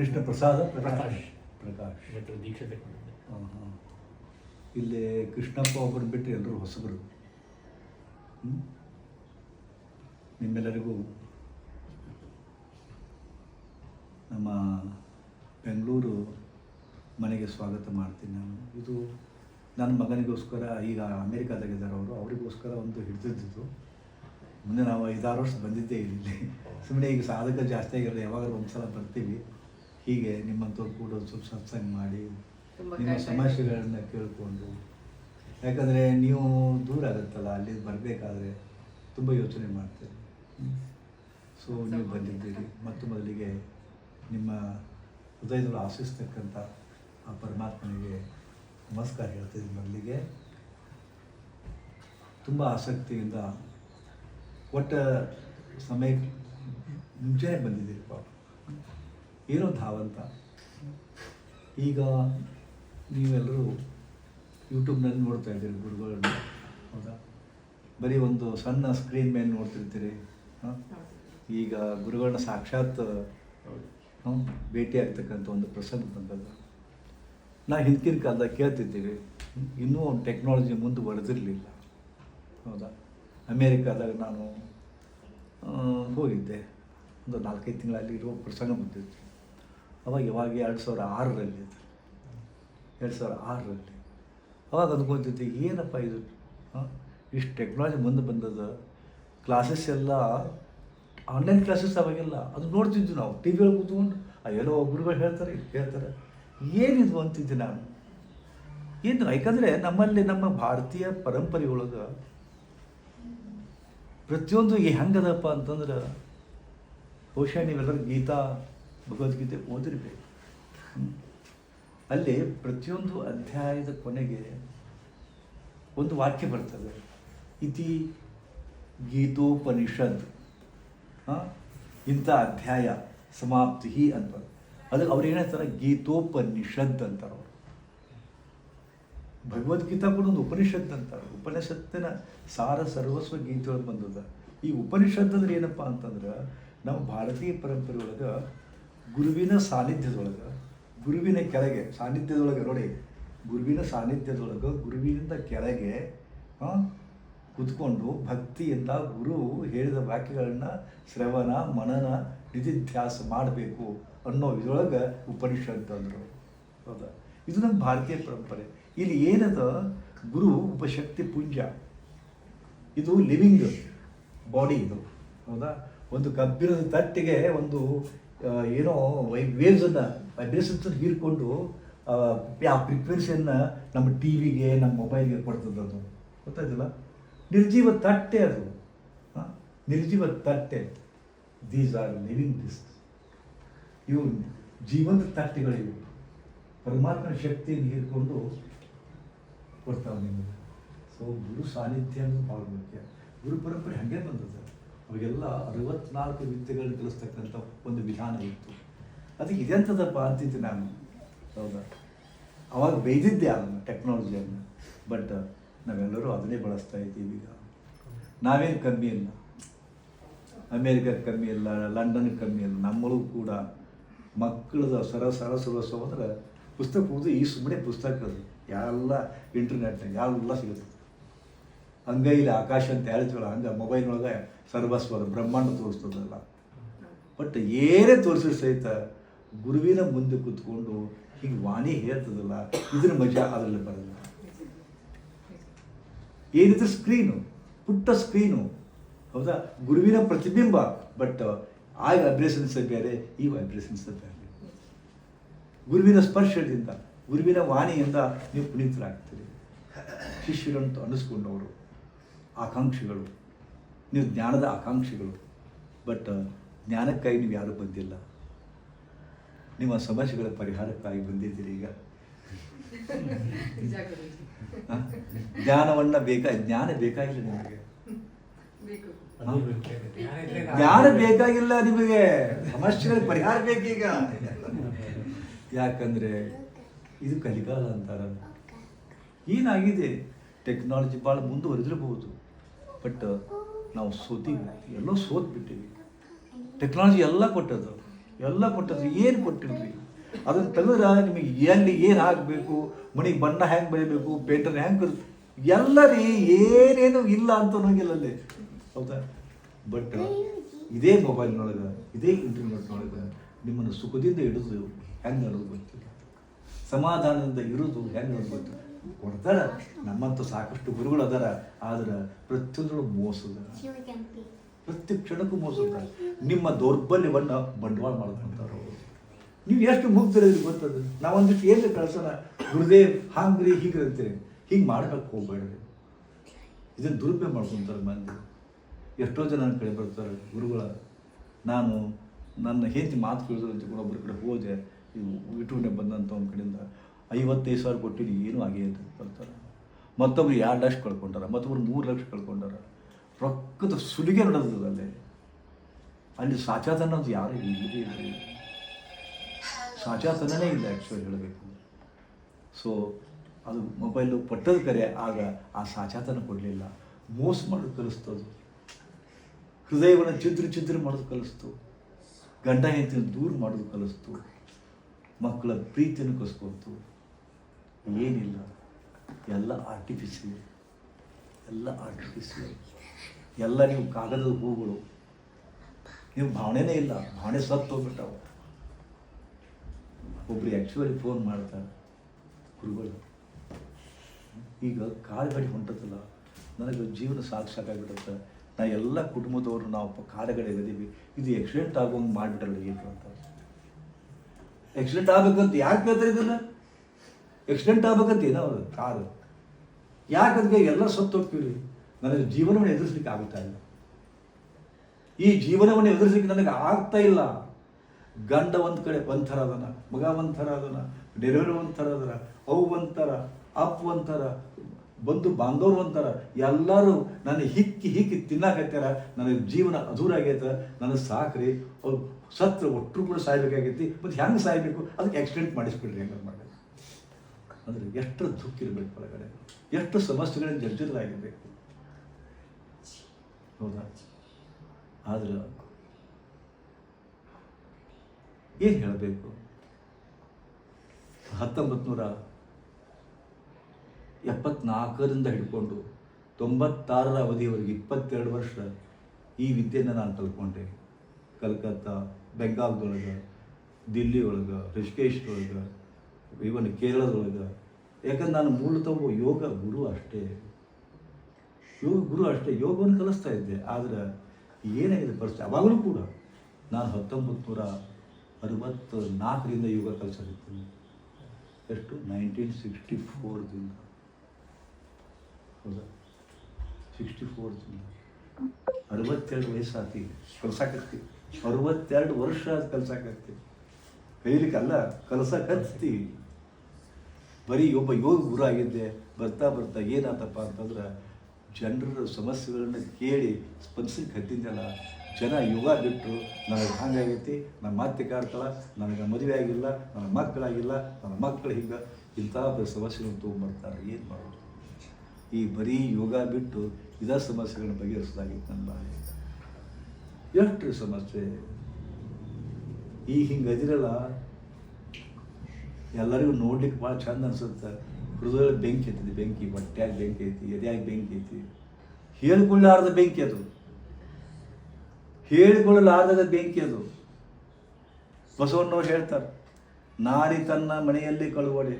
ಕೃಷ್ಣ ಪ್ರಸಾದ ಪ್ರಕಾಶ್. ಪ್ರಕಾಶ್ ದೀಕ್ಷೆ ತಗೊಂಡಿದ್ದೆ ಹಾಂ ಹಾಂ ಇಲ್ಲಿ ಕೃಷ್ಣಪ್ಪ ಒಬ್ಬರು ಬಿಟ್ಟರೆ ಎಲ್ಲರೂ ಹೊಸಬರು. ನಿಮ್ಮೆಲ್ಲರಿಗೂ ನಮ್ಮ ಬೆಂಗಳೂರು ಮನೆಗೆ ಸ್ವಾಗತ ಮಾಡ್ತೀನಿ ನಾನು. ಇದು ನನ್ನ ಮಗನಿಗೋಸ್ಕರ ಈಗ ಅಮೇರಿಕಾದಾಗಿದ್ದಾರೆ ಅವರು. ಅವರಿಗೋಸ್ಕರ ಒಂದು ಹಿಡಿದಿದ್ದು. ಮುಂದೆ ನಾವು ಐದಾರು ವರ್ಷ ಬಂದಿದ್ದೇ ಇಲ್ಲಿ ಸುಮ್ಮನೆ ಈಗ ಸಾಧಕ ಜಾಸ್ತಿ ಆಗಿರೋದು ಯಾವಾಗಲೂ ಒಂದು ಸಲ ಬರ್ತೀವಿ. ಹೀಗೆ ನಿಮ್ಮಂಥವ್ರು ಕೂಡ ಸ್ವಲ್ಪ ಸತ್ಸಂಗ ಮಾಡಿ ನಿಮ್ಮ ಸಮಸ್ಯೆಗಳನ್ನು ಕೇಳಿಕೊಂಡು. ಯಾಕಂದರೆ ನೀವು ದೂರ ಆಗುತ್ತಲ್ಲ ಅಲ್ಲಿ ಬರಬೇಕಾದ್ರೆ ತುಂಬ ಯೋಚನೆ ಮಾಡ್ತೀರಿ. ಸೊ ನೀವು ಬಂದಿದ್ದೀರಿ. ಮತ್ತು ಮೊದಲಿಗೆ ನಿಮ್ಮ ಹೃದಯದಲ್ಲಿ ಆಶಿಸ್ತಕ್ಕಂಥ ಆ ಪರಮಾತ್ಮನಿಗೆ ನಮಸ್ಕಾರ ಹೇಳ್ತೀನಿ ಮೊದಲಿಗೆ. ತುಂಬ ಆಸಕ್ತಿಯಿಂದ ಕೊಟ್ಟ ಸಮಯಕ್ಕೆ ಮುಂಚೆನೇ ಬಂದಿದ್ದೀರಿ ಪಾಪ. ಏನೋ ಧಾವಂತ ಈಗ ನೀವೆಲ್ಲರೂ ಯೂಟ್ಯೂಬ್ನಲ್ಲಿ ನೋಡ್ತಾ ಇದ್ದೀರಿ ಗುರುಗಳನ್ನು. ಹೌದಾ? ಬರೀ ಒಂದು ಸಣ್ಣ ಸ್ಕ್ರೀನ್ ಮೇಲೆ ನೋಡ್ತಿರ್ತೀರಿ. ಹಾಂ? ಈಗ ಗುರುಗಳನ್ನ ಸಾಕ್ಷಾತ್ ಭೇಟಿ ಆಗ್ತಕ್ಕಂಥ ಒಂದು ಪ್ರಸಂಗ ಬಂದದ್ದು. ನಾ ಹಿಂದಿನ ಕಾಲದಾಗ ಕೇಳ್ತಿದ್ದೀವಿ. ಇನ್ನೂ ಒಂದು ಟೆಕ್ನಾಲಜಿ ಮುಂದೆ ಬರೆದಿರಲಿಲ್ಲ ಹೌದಾ? ಅಮೇರಿಕಾದಾಗ ನಾನು ಹೋಗಿದ್ದೆ. ಒಂದು ನಾಲ್ಕೈದು ತಿಂಗಳಲ್ಲಿ ಇರೋ ಪ್ರಸಂಗ ಬಂದಿತ್ತು. ಅವಾಗ ಇವಾಗ ಎರಡು ಸಾವಿರ ಆರರಲ್ಲಿ ಎರಡು ಸಾವಿರ ಆರರಲ್ಲಿ. ಅವಾಗ ಅಂದ್ಕೊತಿದ್ದೆ ಏನಪ್ಪ ಇದು? ಹಾಂ? ಇಷ್ಟು ಟೆಕ್ನಾಲಜಿ ಮುಂದೆ ಬಂದದ ಕ್ಲಾಸಸ್ ಎಲ್ಲ ಆನ್ಲೈನ್ ಕ್ಲಾಸಸ್ ಅವಾಗೆಲ್ಲ. ಅದು ನೋಡ್ತಿದ್ವಿ ನಾವು. ಟಿ ವಿಯಲ್ಲಿ ಕೂತ್ಕೊಂಡು, ಆ ಎಲ್ಲೋ ಗುರುಗಳು ಹೇಳ್ತಾರೆ ಹೇಳ್ತಾರೆ. ಏನಿದು ಅಂತಿದ್ದೆ ನಾನು. ಏನು ಯಾಕಂದರೆ ನಮ್ಮಲ್ಲಿ ನಮ್ಮ ಭಾರತೀಯ ಪರಂಪರೆ ಒಳಗೆ ಪ್ರತಿಯೊಂದು ಈ ಹೆಂಗದಪ್ಪ ಅಂತಂದ್ರೆ, ಬಹುಶಃ ನೀವೆಲ್ಲರೂ ಗೀತಾ ಭಗವದ್ಗೀತೆ ಓದಿರಬೇಕು. ಅಲ್ಲಿ ಪ್ರತಿಯೊಂದು ಅಧ್ಯಾಯದ ಕೊನೆಗೆ ಒಂದು ವಾಕ್ಯ ಬರ್ತದೆ. ಇತಿ ಗೀತೋಪನಿಷದ್. ಇಂಥ ಅಧ್ಯಾಯ ಸಮಾಪ್ತಿ ಅಂತ. ಅದಕ್ಕೆ ಅವ್ರು ಹೇಳ್ತಾರೆ ಗೀತೋಪನಿಷದ್ ಅಂತಾರೆ ಅವರು. ಭಗವದ್ಗೀತಾ ಕೂಡ ಒಂದು ಉಪನಿಷತ್ ಅಂತಾರೆ. ಉಪನಿಷತ್ತಿನ ಸಾರ ಸರ್ವಸ್ವ ಗೀತೆಯೊಳಗೆ ಬಂದದ. ಈ ಉಪನಿಷತ್ ಅಂದ್ರೆ ಏನಪ್ಪ ಅಂತಂದ್ರೆ, ನಮ್ಮ ಭಾರತೀಯ ಪರಂಪರೆ ಒಳಗೆ ಗುರುವಿನ ಸಾನ್ನಿಧ್ಯದೊಳಗೆ, ಗುರುವಿನ ಕೆಳಗೆ, ಸಾನ್ನಿಧ್ಯದೊಳಗೆ ನೋಡಿ, ಗುರುವಿನ ಸಾನ್ನಿಧ್ಯದೊಳಗೆ, ಗುರುವಿನಿಂದ ಕೆಳಗೆ ಕುತ್ಕೊಂಡು ಭಕ್ತಿಯಿಂದ ಗುರು ಹೇಳಿದ ವಾಕ್ಯಗಳನ್ನ ಶ್ರವಣ, ಮನನ, ನಿಧಿಧ್ಯಾಸ ಮಾಡಬೇಕು ಅನ್ನೋ ಇದರೊಳಗೆ ಉಪನಿಷತ್ ಅಂದರು. ಹೌದಾ? ಇದು ನಮ್ಮ ಭಾರತೀಯ ಪರಂಪರೆ. ಇಲ್ಲಿ ಏನದ? ಗುರು ಉಪಶಕ್ತಿ ಪುಂಜ. ಇದು ಲಿವಿಂಗ್ ಬಾಡಿ ಇದು. ಹೌದಾ? ಒಂದು ಕಬ್ಬಿಣದ ತಟ್ಟಿಗೆ ಒಂದು ಏನೋ ವೈ ವೇವ್ಸನ್ನು ವೈಬ್ರೇಷನ್ಸನ್ನು ಹೀರ್ಕೊಂಡು ಆ, ಫ್ರೀಕ್ವೆನ್ಸಿಯನ್ನು ನಮ್ಮ ಟಿ ವಿಗೆ ನಮ್ಮ ಮೊಬೈಲ್ಗೆ ಅದು ಗೊತ್ತಾಯ್ತಲ್ಲ? ನಿರ್ಜೀವ ತಟ್ಟೆ ಅದು. ನಿರ್ಜೀವ ತಟ್ಟೆ. ದೀಸ್ ಆರ್ ಲಿವಿಂಗ್ ದಿಸ್ ಇವು ಜೀವಂತ ತಟ್ಟೆಗಳಿವು. ಪರಮಾತ್ಮನ ಶಕ್ತಿಯನ್ನು ಹೀರ್ಕೊಂಡು ಕೊಡ್ತಾವೆ ನಿಮಗೆ. ಸೊ ಗುರು ಸಾನ್ನಿಧ್ಯ ಅನ್ನೋದು ಭಾಳ ಮುಖ್ಯ ಗುರು ಪರಂಪರೆ ಹಾಗೆ ಬಂದದ್ದು. ಅವಾಗೆಲ್ಲ ಅರವತ್ನಾಲ್ಕು ವಿದ್ಯೆಗಳನ್ನ ಕಲಿಸ್ತಕ್ಕಂಥ ಒಂದು ವಿಧಾನ ಇತ್ತು. ಅದಕ್ಕೆ ಇದೆಂಥದಪ್ಪ ಅಂತಿದ್ದೆ ನಾನು? ಹೌದಾ? ಅವಾಗ ಬೈದಿದ್ದೆ ಅದನ್ನು ಟೆಕ್ನಾಲಜಿಯನ್ನು ಬಟ್ ನಾವೆಲ್ಲರೂ ಅದನ್ನೇ ಬಳಸ್ತಾ ಇದ್ದೀವಿ ಈಗ. ನಾವೇನು ಕಮ್ಮಿ ಇಲ್ಲ ಅಮೇರಿಕಕ್ಕೆ ಕಮ್ಮಿ ಇಲ್ಲ ಲಂಡನ್ಗೆ ಕಮ್ಮಿ ಇಲ್ಲ ನಮ್ಮಲ್ಲೂ ಕೂಡ ಮಕ್ಕಳದ ಸರ ಸರ ಸರ್ವಸ್ವ ಅಂದ್ರೆ ಪುಸ್ತಕ ಓದಿ ಈ ಸುಮ್ಮನೆ ಪುಸ್ತಕ ಎಲ್ಲ ಇಂಟರ್ನೆಟ್ನಾಗ ಎಲ್ಲ ಸಿಗುತ್ತೆ ಅಂಗೈಲಿ ಆಕಾಶ ಅಂತ ಹೇಳ್ತೀವಲ್ಲ, ಹಂಗೆ ಮೊಬೈಲ್ ಒಳಗೆ ಸರ್ವಸ್ವ ಬ್ರಹ್ಮಾಂಡ ತೋರಿಸ್ತದಲ್ಲ. ಬಟ್ ಏನೇ ತೋರಿಸಿದ್ರು ಸಹಿತ ಗುರುವಿನ ಮುಂದೆ ಕೂತ್ಕೊಂಡು ಹೀಗೆ ವಾಣಿ ಹೇಳ್ತದಲ್ಲ, ಇದ್ರ ಮಜಾ ಅದರಲ್ಲಿ ಬರಲ್ಲ. ಏನಿದ್ರು ಸ್ಕ್ರೀನು ಪುಟ್ಟ ಸ್ಕ್ರೀನು ಹೌದಾ? ಗುರುವಿನ ಪ್ರತಿಬಿಂಬ ಬಟ್ ಆ ವೈಬ್ರೇಷನ್ಸ್ ಬೇರೆ, ಈ ವೈಬ್ರೇಷನ್ಸ್ ಬೇರೆ. ಗುರುವಿನ ಸ್ಪರ್ಶದಿಂದ, ಗುರುವಿನ ವಾಣಿಯಿಂದ ನೀವು ಪುನೀತರಾಗ್ತೀರಿ. ಶಿಷ್ಯರಂತೂ ಅನ್ನಿಸ್ಕೊಂಡವರು ಆಕಾಂಕ್ಷಿಗಳು. ನೀವು ಜ್ಞಾನದ ಆಕಾಂಕ್ಷೆಗಳು ಬಟ್ ಜ್ಞಾನಕ್ಕಾಗಿ ನೀವು ಯಾರೂ ಬಂದಿಲ್ಲ. ನಿಮ್ಮ ಸಮಸ್ಯೆಗಳ ಪರಿಹಾರಕ್ಕಾಗಿ ಬಂದಿದ್ದೀರಿ ಈಗ. ಜ್ಞಾನವನ್ನು ಬೇಕಾ ಜ್ಞಾನ ಬೇಕಾಗಿಲ್ಲ ನಿಮಗೆ? ಜ್ಞಾನ ಬೇಕಾಗಿಲ್ಲ ನಿಮಗೆ. ಸಮಸ್ಯೆಗಳ ಪರಿಹಾರ ಬೇಕೀಗ. ಯಾಕಂದ್ರೆ ಇದು ಕಲಿಕಾಲ ಅಂತಾರ ಏನಾಗಿದೆ? ಟೆಕ್ನಾಲಜಿ ಭಾಳ ಮುಂದುವರೆದಿರಬಹುದು. ಬಟ್, ನಾವು ಸೋತೀವಿ ಎಲ್ಲೋ ಸೋತ್ ಬಿಟ್ಟಿವಿ ಟೆಕ್ನಾಲಜಿ ಎಲ್ಲ ಕೊಟ್ಟದ್ದು. ಎಲ್ಲ ಕೊಟ್ಟದ್ದು. ಏನು ಕೊಟ್ಟಿದ್ರಿ ಅದನ್ನು ತೆಗೆದ್ರೆ ನಿಮಗೆ ಎಲ್ಲಿ ಏನು ಹಾಕಬೇಕು ಮನೆಗೆ ಬಣ್ಣ ಹೆಂಗೆ ಬರೀಬೇಕು ಪೇಂಟರ್ ಹೆಂಗೆ ಎಲ್ಲ ರೀ ಏನೇನು ಇಲ್ಲ ಅಂತ ಅನ್ನೋಂಗಿಲ್ಲ ಅಲ್ಲಿ. ಹೌದಾ? ಬಟ್, ಇದೇ ಮೊಬೈಲ್ನೊಳಗೆ ಇದೇ ಇಂಟರ್ನೆಟ್ನೊಳಗೆ ನಿಮ್ಮನ್ನು ಸುಖದಿಂದ ಹಿಡಿದು ಹೆಂಗೆ ಅನ್ನೋದು ಗೊತ್ತಿಲ್ಲ ಸಮಾಧಾನದಿಂದ ಇರೋದು ಹೆಂಗೆ ಅನ್ನೋದು ಗೊತ್ತಿಲ್ಲ ಕೊಡ್ತಾರ. ನಮ್ಮಂತೂ ಸಾಕಷ್ಟು ಗುರುಗಳು ಅದಾರ. ಆದ್ರೆ ಪ್ರತಿಯೊಂದರೊಳಗೆ ಮೋಸದ. ಪ್ರತಿ ಕ್ಷಣಕ್ಕೂ ಮೋಸದ ನಿಮ್ಮ ದೌರ್ಬಲ್ಯವನ್ನು ಬಂಡವಾಳ ಮಾಡ್ಕೊಂತಾರ ಅವರು. ನೀವು ಎಷ್ಟು ಮುಗ್ದಿರೋದ್ರಿ ಗೊತ್ತದ? ನಾವೊಂದಿಷ್ಟು ಏನು ಕಳ್ಸೋಣ? ಗುರುದೇವ್ ಹಾಂಗ್ರಿ ಅಂತೀರಿ. ಹಿಂಗೆ ಮಾಡ್ಬೇಕು ಹೋಗ್ಬೇಡ್ರಿ. ಇದನ್ನು ದುರುಪಯೋಗ ಮಾಡ್ಕೊಂತಾರೆ ಮಂದಿ. ಎಷ್ಟೋ ಜನ ಕಡೆ ಬರ್ತಾರೆ ಗುರುಗಳ. ನಾನು ನನ್ನ ಹೆಂಡತಿ ಮಾತು ಕೇಳಿದ್ರು ಅಂತ ಕೂಡ ಒಬ್ಬರ ಕಡೆ ಹೋದೆ. ಇದು ಯೂಟ್ಯೂಬ್ನಾಗ ಬಂದಂಥ ಒಂದು ಕಡೆಯಿಂದ. ಐವತ್ತೈದು ಸಾವಿರ ಕೊಟ್ಟಿದ್ದು ಏನೂ ಆಗೇ ಅಂತ ಬರ್ತಾರೆ ಮತ್ತೊಬ್ರು ಎರಡು ಲಕ್ಷ ಕಳ್ಕೊಂಡಾರ, ಮತ್ತೊಬ್ರು ಮೂರು ಲಕ್ಷ ಕಳ್ಕೊಂಡಾರ. ರೊಕ್ಕದ ಸುಲಿಗೆ ನಡೆದದ ಅಲ್ಲಿ. ಅಲ್ಲಿ ಸಾಚಾತನ ಅಂತ ಯಾರು ಇಲ್ಲದೇ ಇಲ್ಲ. ಸಾಚಾತನನೇ ಇಲ್ಲ ಆ್ಯಕ್ಚುಲಿ ಹೇಳಬೇಕು. ಸೊ ಅದು ಮೊಬೈಲು ಪಟ್ಟದ ಕರೆ, ಆಗ ಆ ಸಾಚಾತನ ಕೊಡಲಿಲ್ಲ. ಮೋಸ ಮಾಡೋದು ಕಲಿಸ್ತದು ಹೃದಯವನ್ನು ಚಿದ್ರ ಚಿದ್ರ ಮಾಡೋದು ಕಲಿಸ್ತು. ಗಂಡ ಹೆಂಡತಿನ ದೂರ ಮಾಡೋದು ಕಲಿಸ್ತು. ಮಕ್ಕಳ ಪ್ರೀತಿಯನ್ನು ಕಲಿಸ್ಕೊಳ್ತು ಏನಿಲ್ಲ. ಎಲ್ಲ ಆರ್ಟಿಫಿಷಿಯಲ್ ಎಲ್ಲ ಆರ್ಟಿಫಿಷಿಯಲ್ ಎಲ್ಲ ನೀವು ಕಾಗದದ ಹೂಗಳು. ನೀವು ಭಾವನೆನೇ ಇಲ್ಲ. ಭಾವನೆ ಸತ್ತು ಹೋಗ್ಬಿಟ್ಟವು. ಒಬ್ರು ಆ್ಯಕ್ಚುಲಿ ಫೋನ್ ಮಾಡ್ತಾರೆ. ಗುರುಗಳು, ಈಗ ಕಾಡುಗಡಿ ಹೊಂಟತ್ತಲ್ಲ ನನಗೆ ಜೀವನ ಸಾಕು ಸಾಕಾಗ್ಬಿಡುತ್ತೆ ನಾ ಎಲ್ಲ ಕುಟುಂಬದವರು ನಾವು ಕಾಡುಗಡೆ ಇದ್ದೀವಿ. ಇದು ಆಕ್ಸಿಡೆಂಟ್ ಆಗೋಂಗೆ ಮಾಡಿಬಿಟ್ರಲ್ಲ ಏನು ಅಂತ. ಆಕ್ಸಿಡೆಂಟ್ ಆಗಬೇಕಂತ ಯಾಕೆ ಕೇಳ್ತಾರೆ ಇದನ್ನ? ಆಕ್ಸಿಡೆಂಟ್ ಆಗ್ಬೇಕಂತ ಏನೋ ಅವ್ರು, ಕಾರು. ಯಾಕಂದ್ರೆ ಎಲ್ಲ ಸತ್ತು ಹೋಗ್ತೀವಿ ನನಗೆ ಜೀವನವನ್ನು ಎದುರಿಸ್ಲಿಕ್ಕೆ ಆಗುತ್ತಾ ಇಲ್ಲ. ಈ ಜೀವನವನ್ನು ಎದುರಿಸ್ಲಿಕ್ಕೆ ನನಗೆ ಆಗ್ತಾ ಇಲ್ಲ. ಗಂಡ ಒಂದು ಕಡೆ, ಒಂಥರ ಅದನ ಮಗ ಒಂಥರ ಅದನ ನೆರವೇರು ಒಂಥರ ಅದರ ಅವು ಒಂಥರ ಅಪ್ ಒಂಥರ. ಬಂದು ಬಾಂಧವ್ರು ಒಂಥರ. ಎಲ್ಲರೂ ನನ್ನ ಹಿಕ್ಕಿ ಹಿಕ್ಕಿ ತಿನ್ನಾಕತ್ಯಾರ ನನಗೆ ಜೀವನ ಅಧೂರ ಆಗೈತೆ. ನನಗೆ ಸಾಕ್ರಿ. ಅವ್ರು ಸತ್ರ ಒಟ್ಟರು ಕೂಡ ಸಾಯ್ಬೇಕಾಗೈತಿ. ಮತ್ತು ಹೆಂಗೆ ಸಾಯ್ಬೇಕು? ಅದಕ್ಕೆ ಆಕ್ಸಿಡೆಂಟ್ ಮಾಡಿಸ್ಬಿಡ್ರಿ ಹೆಂಗೆ ಮಾಡಿ ಅಂದರೆ ಎಷ್ಟು ದುಃಖ ಇರಬೇಕು ಒಳಗಡೆ? ಎಷ್ಟು ಸಮಸ್ಯೆಗಳನ್ನು ಜರ್ಜರಿಲಾಗಿರಬೇಕು? ಹೌದಾ? ಆದ್ರೆ ಏನು ಹೇಳಬೇಕು? ಹತ್ತೊಂಬತ್ತು ನೂರ ಎಪ್ಪತ್ನಾಲ್ಕರಿಂದ ಹಿಡ್ಕೊಂಡು ತೊಂಬತ್ತಾರರ ಅವಧಿಯವರೆಗೆ ಇಪ್ಪತ್ತೆರಡು ವರ್ಷ ಈ ವಿದ್ಯೆಯನ್ನು ನಾನು ಕಲ್ತ್ಕೊಂಡೆ ಕಲ್ಕತ್ತಾ ಬೆಂಗಾಲ್ದೊಳಗೆ ದಿಲ್ಲಿ ಒಳಗೆ ಋಷಿಕೇಶ್ದೊಳಗೆ ಇವನ್ ಕೇರಳದೊಳಗೆ ಯಾಕಂದ್ರೆ ನಾನು ಮೂಲತಃ ಯೋಗ ಗುರು ಅಷ್ಟೇ. ಯೋಗ ಗುರು ಅಷ್ಟೇ. ಯೋಗವನ್ನು ಕಲಿಸ್ತಾ ಇದ್ದೆ. ಆದರೆ ಏನಾಗಿದೆ ಪರಿಸ್ಥಿತಿ? ಅವಾಗಲೂ ಕೂಡ ನಾನು ಹತ್ತೊಂಬತ್ತು ನೂರ ಅರವತ್ತು ನಾಲ್ಕರಿಂದ ಯೋಗ ಕಲಿಸಲಿದ್ದೀನಿ. ಎಷ್ಟು? ನೈನ್ಟೀನ್ ಸಿಕ್ಸ್ಟಿ ಫೋರ್ದಿಂದ. ಹೌದಾ? ಸಿಕ್ಸ್ಟಿ ಫೋರ್ದಿಂದ. ಅರವತ್ತೆರಡು ವಯಸ್ಸಾತಿ ಕಲ್ಸಾಕತ್ತಿ. ಅರವತ್ತೆರಡು ವರ್ಷ ಕಲಸಾಕತ್ತಿ ಕಲ್ಸಾಕತ್ತಿ. ಕೈಲಿಕ್ಕಲ್ಲ, ಕಲ್ಸಕತ್ತಿ. ಬರೀ ಒಬ್ಬ ಯೋಗ ಗುರು ಆಗಿದ್ದೆ, ಬರ್ತಾ ಬರ್ತಾ ಏನಾತಪ್ಪ ಅಂತಂದ್ರೆ ಜನರ ಸಮಸ್ಯೆಗಳನ್ನ ಕೇಳಿ ಸ್ಪಂದಿಸಲಿಕ್ಕೆ ಹತ್ತಿದ್ದಲ್ಲ ಜನ ಯೋಗ ಬಿಟ್ಟರು ನನಗೆ ಹಂಗಾಗೈತಿ ನನ್ನ ಮಾತೆ ಕಾಡ್ತಾಳ ನನಗೆ ಮದುವೆ ಆಗಿಲ್ಲ, ನನ್ನ ಮಕ್ಕಳಾಗಿಲ್ಲ, ನನ್ನ ಮಕ್ಕಳು ಹಿಂಗೆ ಇಂಥ ಸಮಸ್ಯೆಗಳನ್ನು ತೊಗೊಂಬರ್ತಾರೆ. ಏನು ಮಾಡೋದು? ಈ ಬರೀ ಯೋಗ ಬಿಟ್ಟು ಇದ ಸಮಸ್ಯೆಗಳನ್ನ ಬಗೆಹರಿಸೋದಾಗಿತ್ತು ನನ್ನ ಬಾಳೆ ಎಷ್ಟು ಸಮಸ್ಯೆ. ಈ ಹಿಂಗೆ ಅದಿರಲ್ಲ ಎಲ್ಲರಿಗೂ ನೋಡ್ಲಿಕ್ಕೆ ಭಾಳ ಚಂದ ಅನ್ಸುತ್ತೆ ಹೃದಯ ಬೆಂಕಿ ಐತಿ ಬೆಂಕಿ ಹೊಟ್ಟೆಯಾಗಿ ಬೆಂಕಿ ಐತಿ ಎದ್ಯಾಗ ಬೆಂಕಿ ಐತಿ ಹೇಳ್ಕೊಳ್ಳಾರ್ದ ಬೆಂಕಿ ಅದು. ಹೇಳಿಕೊಳ್ಳಲಾರ್ದ ಬೆಂಕಿ ಅದು. ಬಸವಣ್ಣವ್ರು ಹೇಳ್ತಾರೆ, ನಾರಿ ತನ್ನ ಮನೆಯಲ್ಲಿ ಕಳುವಡೆ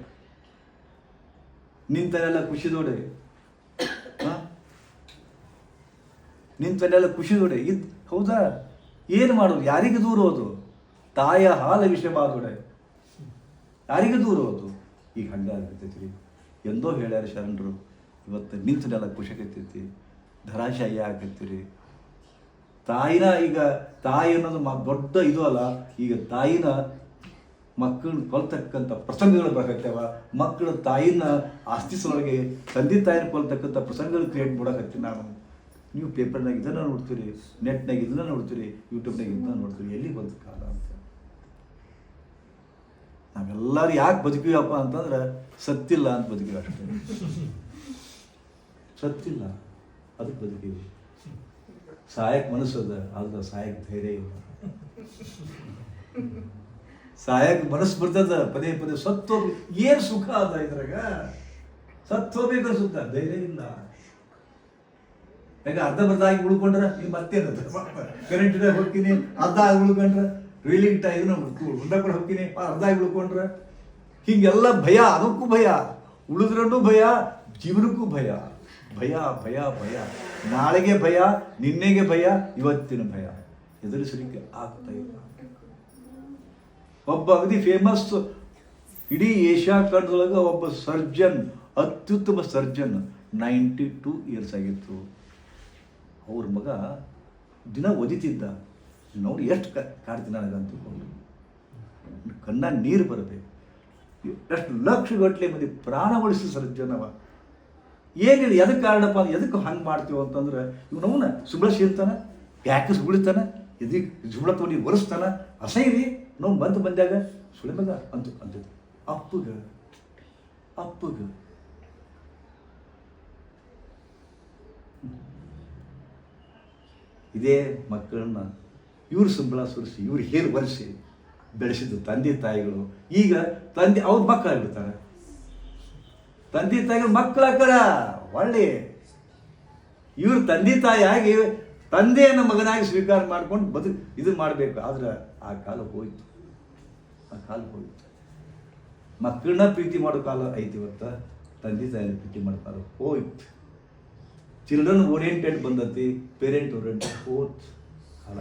ನಿಂತನೆಲ್ಲ ಖುಷಿದೋಡೆ ಹ? ನಿಂತನೆಲ್ಲ ಖುಷಿದೋಡೆ ಇದ್ ಹೌದಾ? ಏನು ಮಾಡೋದು? ಯಾರಿಗೆ ದೂರ ಹೋದು ತಾಯ ಹಾಲ ವಿಷಯವಾದೊಡೆ ಯಾರಿಗೆ ದೂರ ಅದು ಈಗ ಹಂಗಾಗ್ತೈತಿ ಎಂದೋ ಹೇಳ್ಯಾರ ಶರಣರು, ಇವತ್ತು ನಿಂತನೆಲ್ಲ ಖುಷಿಯಾಗೈತಿ ಧರಾಶಾಯಿ ರೀ ತಾಯಿನ ಈಗ, ತಾಯಿ ಅನ್ನೋದು ಮ- ದೊಡ್ಡ ಇದು ಅಲ್ಲ, ಈಗ ತಾಯಿನ ಮಕ್ಕಳನ್ನ ಕೊಲ್ತಕ್ಕಂಥ ಪ್ರಸಂಗಗಳು ಬರಕತ್ತವ. ಮಕ್ಕಳು ತಾಯಿನ ಆಸ್ತಿಸೊಳಗೆ, ತಂದೆ ತಾಯಿನ ಕೊಲ್ತಕ್ಕಂಥ ಪ್ರಸಂಗಗಳು ಕ್ರಿಯೇಟ್ ಮಾಡಕತ್ತಿ ನಾನು ನೀವು ಪೇಪರ್ನಾಗ ಇದನ್ನ ನೋಡ್ತೀರಿ ನೆಟ್ನಾಗ ಇದನ್ನ ನೋಡ್ತೀರಿ ಯೂಟ್ಯೂಬ್ನಾಗ ಇದನ್ನ ನೋಡ್ತೀರಿ ಎಲ್ಲಿ ಬಂತು ಕಾಲ ಅಂತ. ನಾವೆಲ್ಲರೂ ಯಾಕೆ ಬದುಕಿವಪ್ಪ ಅಂತಂದ್ರೆ, ಸತ್ತಿಲ್ಲ ಅಂತ ಬದುಕಿವಿ ಅಷ್ಟೇ. ಸತ್ತಿಲ್ಲ, ಅದಕ್ಕೆ ಬದುಕಿವಿ ಸಹಾಯಕ್ ಮನಸ್ಸದ ಆದ್ರೆ ಸಹಾಯಕ್ ಧೈರ್ಯ ಇಲ್ಲ. ಸಹಾಯಕ್ ಮನಸ್ಸು ಬರ್ತದ, ಪದೇ ಪದೇ ಸತ್ತು ಏನು ಸುಖ ಅದ ಇದ್ರಾಗ? ಸತ್ತೋಗ್ಬೇಕು ಸುಖ? ಧೈರ್ಯ ಇಲ್ಲ. ಯಾಕೆ ಅರ್ಧ ಬರ್ಧ ಆಗಿ ಉಳ್ಕೊಂಡ್ರೆ ನೀವು ಮತ್ತೇನದ? ಕರೆಂಟ್ ಹೋಗ್ತೀನಿ, ಅರ್ಧ ಆಗಿ ಉಳ್ಕೊಂಡ್ರ. ರೀಲಿಂಗ್ ಟೈಮ್ ಉಂಡಕೊಂಡು ಹೋಗ್ತೀನಿ ಅರ್ಧ ಆಗಿ ಉಳ್ಕೊಂಡ್ರ. ಹಿಂಗೆಲ್ಲ ಭಯ, ಅದಕ್ಕೂ ಭಯ. ಉಳಿದ್ರೂ ಭಯ, ಜೀವನಕ್ಕೂ ಭಯ. ಭಯ ಭಯ ಭಯ. ನಾಳೆಗೆ ಭಯ, ನಿನ್ನೆಗೆ ಭಯ, ಇವತ್ತಿನ ಭಯ. ಎದುರಿಸಲಿಕ್ಕೆ ಆಗ್ತಾ ಇಲ್ಲ. ಒಬ್ಬ ಅಗದಿ ಫೇಮಸ್ ಇಡೀ ಏಷ್ಯಾ ಖಂಡದೊಳಗೆ ಒಬ್ಬ ಸರ್ಜನ್ ಅತ್ಯುತ್ತಮ ಸರ್ಜನ್ ನೈಂಟಿ ಟೂ ಇಯರ್ಸ್ ಆಗಿತ್ತು. ಅವ್ರ ಮಗ ದಿನ ಒದಿತಿದ್ದ ನೋಡಿ ಎಷ್ಟು ಕಾಡ್ತೀನಿ ನನಗಂತ ಕಣ್ಣ ನೀರು ಬರಬೇಕು ಎಷ್ಟು ಲಕ್ಷಗಟ್ಟಲೆ ಮಂದಿ ಪ್ರಾಣ ಉಳಿಸಿ ಸರ್ ಜನವ ಏನಿಲ್ಲ ಎದಕ್ಕೆ ಕಾರಣಪ್ಪ ಎದಕ್ಕೆ ಹಂಗೆ ಮಾಡ್ತೀವಿ ಅಂತಂದ್ರೆ ಇವ್ ಅವನ ಸುಮ್ಮನೆ ಸೇರ್ತಾನ ಯಾಕೆ ಸುಳಿತಾನ ಎದಕ್ಕೆ ಸುಮ್ಮನೆ ತೊಗೊಂಡು ಒರೆಸ್ತಾನ ಅಸೈರಿ ನಾವು ಬಂದು ಬಂದಾಗ ಸುಳಿ ಬಂದ ಅಂತ ಅಂತಿದ್ದು. ಅಪ್ಪಗ ಅಪ್ಪಗ. ಇದೇ ಮಕ್ಕಳನ್ನ ಇವ್ರ ಸಂಬಳ ಸುರಿಸಿ, ಇವ್ರು ಹೇರು ಬರೆಸಿ ಬೆಳೆಸಿದ್ದು ತಂದೆ ತಾಯಿಗಳು. ಈಗ ತಂದೆ, ಅವ್ರ ಮಕ್ಕಳಾಗ್ಬಿಡ್ತಾರೆ ತಂದೆ ತಾಯಿಗಳು ಮಕ್ಕಳಾಗ್ತಾರ ಒಳ್ಳೆ. ಇವರು ತಂದೆ ತಾಯಿಯಾಗಿ ತಂದೆಯನ್ನು ಮಗನಾಗಿ ಸ್ವೀಕಾರ ಮಾಡ್ಕೊಂಡು ಬದು, ಇದು ಮಾಡಬೇಕು. ಆದ್ರೆ ಆ ಕಾಲ ಹೋಯ್ತು. ಆ ಕಾಲ ಹೋಯ್ತು. ಮಕ್ಕಳನ್ನ ಪ್ರೀತಿ ಮಾಡೋ ಕಾಲ ಐತಿ ಇವತ್ತ. ತಂದೆ ತಾಯಿನ ಪ್ರೀತಿ ಮಾಡೋ ಕಾಲ ಹೋಯ್ತು. ಚಿಲ್ಡ್ರನ್ ಓರಿಯೆಂಟೆಡ್ ಬಂದತಿ, ಪೇರೆಂಟ್ ಓರಿಯೆಂಟೆಡ್ ಹೋತ್ ಕಾಲ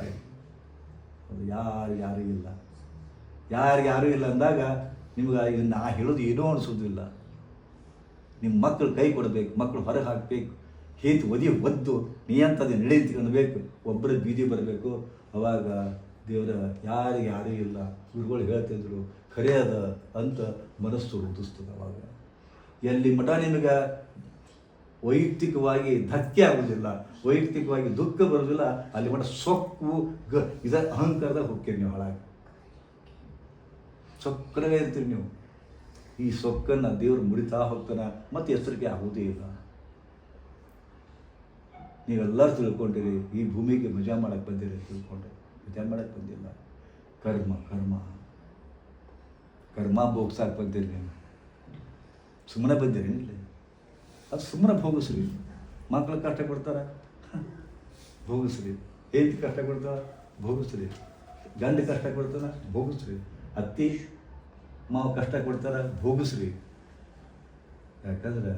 ಅದು ಯಾರು ಯಾರೂ ಇಲ್ಲ. ಯಾರು ಯಾರೂ ಇಲ್ಲ ಅಂದಾಗ ನಿಮ್ಗೆ ಇದನ್ನು ನಾ ಹೇಳೋದು ಏನೂ ಅನಿಸೋದಿಲ್ಲ. ನಿಮ್ಮ ಮಕ್ಕಳು ಕೈ ಕೊಡಬೇಕು ಮಕ್ಕಳು ಹೊರಗೆ ಹಾಕಬೇಕು, ಹೇತು ಒದಿ ಒದ್ದು ನಿಯಂತ್ರದ ನಡೆ ನಿಂತ್ಕೊಳ್ಬೇಕು ಒಬ್ಬರ ಬೀದಿ ಬರಬೇಕು. ಅವಾಗ ದೇವರ ಯಾರಿಗೆ ಯಾರೂ ಇಲ್ಲ ಗುರುಗಳು ಹೇಳ್ತಿದ್ರು ಖರೆ ಅದ ಅಂತ ಮನಸ್ಸು ರೂಪಿಸ್ತದೆ ಅವಾಗ. ಎಲ್ಲಿ ಮಠ ನಿಮಗೆ ವೈಯಕ್ತಿಕವಾಗಿ ಧಕ್ಕೆ ಆಗೋದಿಲ್ಲ, ವೈಯಕ್ತಿಕವಾಗಿ ದುಃಖ ಬರೋದಿಲ್ಲ, ಅಲ್ಲಿ ಮಟ್ಟ ಸೊಕ್ಕು, ಗ, ಇದ ಅಹಂಕಾರದ ಹೋಗ್ತೀರಿ ನೀವು ಹಾಳಾಗಿ. ಸೊಕ್ಕನಾಗೆ ಇರ್ತೀರಿ ನೀವು. ಈ ಸೊಕ್ಕನ್ನು ದೇವರು ಮುರಿತಾ ಹೋಗ್ತಾನ, ಮತ್ತೆ ಹೆಸರಿಗೆ ಆಗುವುದೇ ಇಲ್ಲ. ನೀವೆಲ್ಲರೂ ತಿಳ್ಕೊಂಡಿರಿ, ಈ ಭೂಮಿಗೆ ಮಜಾ ಮಾಡಕ್ಕೆ ಬಂದಿರಿ ತಿಳ್ಕೊಂಡ್ರಿ. ಮಜಾ ಮಾಡಕ್ಕೆ ಬಂದಿಲ್ಲ. ಕರ್ಮ ಕರ್ಮ. ಕರ್ಮ ಭೋಗ್ಸಕ್ಕೆ ಬಂದಿರಿ ನೀವು. ಸುಮ್ಮನೆ ಬಂದಿರಿ ಅದು ಸುಮ್ಮನೆ ಭೋಗಿಸ್ರಿ. ಮಕ್ಕಳು ಕಷ್ಟ ಕೊಡ್ತಾರೆ. ಭೋಗಿಸ್ರಿ. ಹೆಂಡತಿ ಕಷ್ಟ ಕೊಡ್ತಾರ, ಭೋಗಿಸ್ರಿ. ಗಂಡ ಕಷ್ಟ ಕೊಡ್ತಾರ, ಭೋಗಿಸ್ರಿ. ಅತ್ತಿ ಮಾವ ಕಷ್ಟ ಕೊಡ್ತಾರ, ಭೋಗಿಸ್ರಿ. ಯಾಕಂದ್ರೆ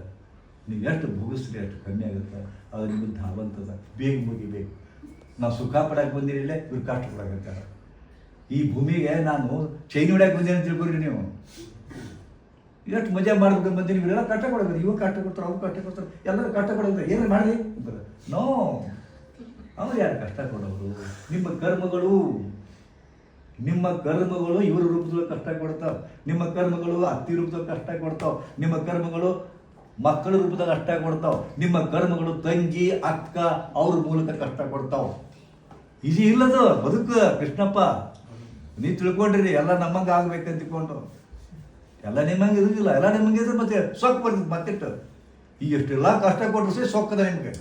ನೀವು ಎಷ್ಟು ಭೋಗಿಸ್ರಿ, ಅಷ್ಟು ಕಮ್ಮಿ ಆಗುತ್ತೆ. ಅದು ನಿಮಗೆ ಧಾವಂತದ ಬೇಗ ಮುಗಿಬೇಕು. ನಾವು ಸುಖ ಪಡಕ್ಕೆ ಬಂದಿರಲಿಲ್ಲ ಇವ್ರು ಕಷ್ಟ ಪಡಕ್ಕೆ ಈ ಭೂಮಿಗೆ ನಾನು ಚೈನ್ ಹೊಡ್ಯಕ್ಕೆ ಬಂದೇನೆ ಅಂತ ತಿಳ್ಕೊರಿ ನೀವು. ಎಷ್ಟು ಮಜಾ ಮಾಡ್ಬೇಕು ಬಂದಿರಿ ಇವರೆಲ್ಲ ಕಷ್ಟ ಕೊಡೋದಿಲ್ಲ ಇವಾಗ ಕಷ್ಟ ಕೊಡ್ತಾರೆ, ಅವ್ರು ಕಷ್ಟ ಕೊಡ್ತಾರೆ. ಎಲ್ಲರೂ ಕಷ್ಟ ಕೊಡೋದು ಏನು ಮಾಡಲಿ. ನೋ ಅವ್ರು ಯಾರು ಕಷ್ಟ ಕೊಡೋರು? ನಿಮ್ಮ ಕರ್ಮಗಳು ನಿಮ್ಮ ಕರ್ಮಗಳು ಇವ್ರ ರೂಪದಲ್ಲಿ ಕಷ್ಟ ಕೊಡ್ತಾವ. ನಿಮ್ಮ ಕರ್ಮಗಳು ಅತ್ತಿ ರೂಪದಲ್ಲಿ ಕಷ್ಟ ಕೊಡ್ತಾವ. ನಿಮ್ಮ ಕರ್ಮಗಳು ಮಕ್ಕಳ ರೂಪದಲ್ಲಿ ಕಷ್ಟ ಕೊಡ್ತಾವ. ನಿಮ್ಮ ಕರ್ಮಗಳು ತಂಗಿ, ಅಕ್ಕ, ಅವ್ರ ಮೂಲಕ ಕಷ್ಟ ಕೊಡ್ತಾವ. ಈಜಿ ಇಲ್ಲದು. ಬದುಕು ಕೃಷ್ಣಪ್ಪ. ನೀ ತಿಳ್ಕೊಂಡ್ರಿ, ಎಲ್ಲ ನಮ್ಮಂಗೆ ಆಗ್ಬೇಕಂತ ತಿಳ್ಕೊಂಡು. ಎಲ್ಲ ನಿಮ್ಮಂಗೆ ಇರೋದಿಲ್ಲ. ಎಲ್ಲ ನಿಮಗೆ ಇದ್ರೆ ಮತ್ತೆ ಸೊಕ್ಕ ಬರ್ತದೆ ಮತ್ತಿಟ್ಟು ಈಗ ಎಷ್ಟೆಲ್ಲ ಕಷ್ಟ ಕೊಟ್ಟರು ಸೇ ಸೊಕ್ಕದ ನಿಮಗೆ.